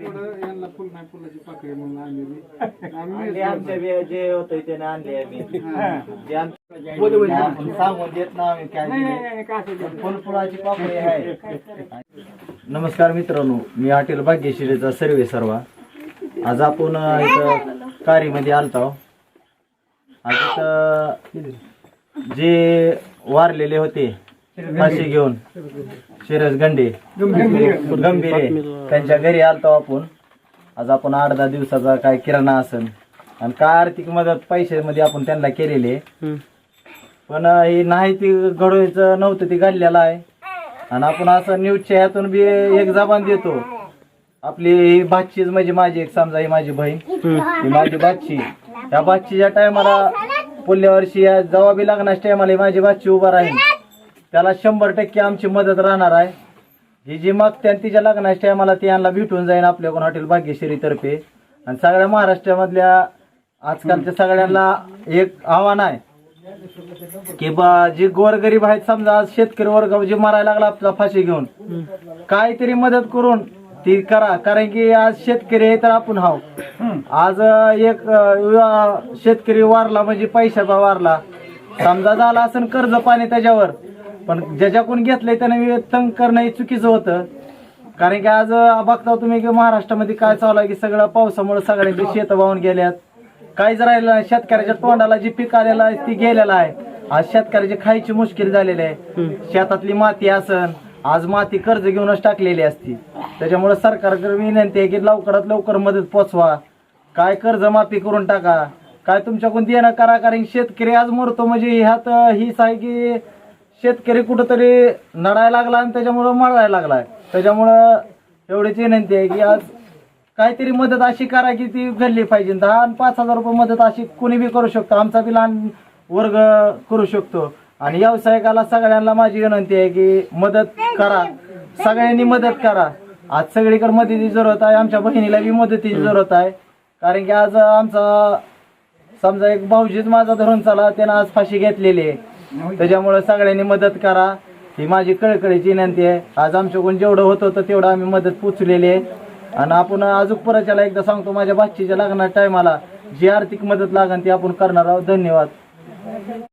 थोडं यांना फुल नाही फुलाची पाकळी म्हणून आणलेली आम्ही आणले आमच्या जे होत ते आणले आम्ही. सांगून देत ना आम्ही काय पाकळी आहे. नमस्कार मित्रांनो मी हॉटेल भाग्यश्रीचा सर्वे सर्वा. आज आपण इथं कारीमध्ये आलतो आज जे वारलेले होते फाशी घेऊन. शिरस गंडे. गंभीर. त्यांच्या घरी आलतो आपण. आज आपण आठ दहा दिवसाचा काय किराणा असन. आणि काय आर्थिक मदत पैशामध्ये आपण त्यांना केलेली आहे. पण ही नाही ती घडवायचं नव्हतं ती घडलेलं आहे. आणि आपण असं न्यूजच्या ह्यातून बी एक जबान देतो. आपली ही भाचीच म्हणजे माझी एक समजा ही माझी बहीण. ही माझी बाची या बाचीच्या टायमाला पुढल्या वर्षी या बी लग्नाच्या टायमाला माझी बाची उभा राहील. त्याला शंभर टक्के आमची मदत राहणार आहे. ही जी मागते आणि तिच्या लग्नाच्या टायमाला ती यांना भेटून जाईन आपल्याकडून हॉटेल भाग्यश्रीतर्फे. आणि सगळ्या महाराष्ट्रामधल्या आजकालच्या सगळ्यांना एक आव्हान आहे. की बा जे गोरगरीब आहेत समजा आज शेतकरी वर्ग जे मारायला लागला आपला फाशी घेऊन काहीतरी मदत करून ती करा. कारण की आज शेतकरी आहे तर आपण हाव. आज एक शेतकरी वारला म्हणजे पैशाचा वारला. समजा झाला असेल कर्ज पाणी त्याच्यावर. पण ज्याच्याकडून घेतलंय त्याने तंग करणं हे चुकीचं होतं. कारण की आज बघता तुम्ही की महाराष्ट्रामध्ये काय चालू आहे की सगळं पावसामुळे सगळ्यांची शेत वाहून गेल्यात. काहीच राहिलं नाही. शेतकऱ्याच्या तोंडाला जी पीक आलेलं आहे ती गेलेलं आहे. आज शेतकऱ्याची खायची मुश्किल झालेली आहे. शेतातली माती असन आज माती कर्ज घेऊनच टाकलेली असती. त्याच्यामुळे सरकारकडे विनंती आहे की लवकरात लवकर मदत पोचवा. काय कर्ज माफी करून टाका. काय तुमच्याकडून देणं करा कारण शेतकरी आज मरतो म्हणजे ह्यात हीच आहे की शेतकरी कुठंतरी नडायला लागला आणि त्याच्यामुळं मळायला लागलाय. त्याच्यामुळं एवढीच विनंती आहे की आज काहीतरी मदत अशी करा की ती घडली पाहिजे. दहा आणि पाच हजार रुपये मदत अशी कोणी बी करू शकतो. आमचा बी लहान वर्ग करू शकतो. आणि व्यावसायिकाला सगळ्यांना माझी विनंती आहे की मदत करा. सगळ्यांनी मदत करा. आज सगळीकडे मदतीची जरूरत आहे. आमच्या बहिणीला बी मदतीची जरूरत आहे. कारण की आज आमचा समजा एक भाऊजीच माझा धरून चला त्यानं आज फाशी घेतलेली आहे. त्याच्यामुळे सगळ्यांनी मदत करा. ही माझी कळकळीची विनंती आहे. आज आमच्याकडून जेवढं होत होतं तेवढं आम्ही मदत पोचलेली आहे. आणि आपण अजून परच्याला एकदा सांगतो माझ्या भाचीच्या लग्नाच्या टायमाला जी आर्थिक मदत लागेल ती आपण करणार आहोत. धन्यवाद.